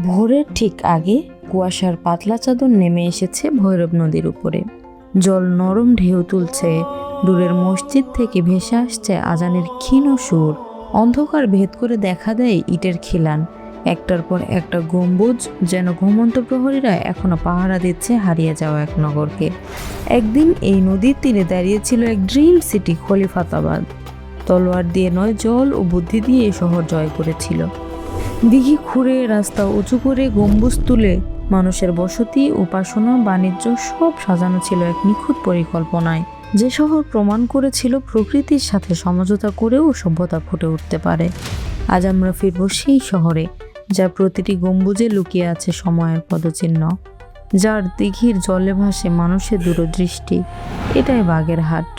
ভোরের ঠিক আগে কুয়াশার পাতলা চাদর নেমে এসেছে ভৈরব নদীর উপরে। জল নরম ঢেউ তুলছে, দূরের মসজিদ থেকে ভেসে আসছে আজানের ক্ষীণ সুর। অন্ধকার ভেদ করে দেখা দেয় ইটের খিলান। একটার পর একটা গম্বুজ যেন ঘুমন্ত প্রহরীরা এখনও পাহারা দিচ্ছে হারিয়ে যাওয়া এক নগরকে। একদিন এই নদীর তীরে দাঁড়িয়েছিল এক ড্রিম সিটি খলিফাতাবাদ। তলোয়ার দিয়ে নয়, জল ও বুদ্ধি দিয়ে শহর জয় করেছিল। দিঘি খুঁড়ে রাস্তা উঁচু করে গম্বুজ তুলে মানুষের বসতি, উপাসনা, বাণিজ্য সব সাজানো ছিল এক নিখুঁত পরিকল্পনায়। যে শহর প্রমাণ করেছিল প্রকৃতির সাথে সমঝোতা করেও সভ্যতা ফুটে উঠতে পারে। আজ আমরা ফিরব সেই শহরে যা প্রতিটি গম্বুজে লুকিয়ে আছে সময়ের পদচিহ্ন, যার দিঘির জলে ভাসে মানুষের দূরদৃষ্টি। এটাই বাগের হাট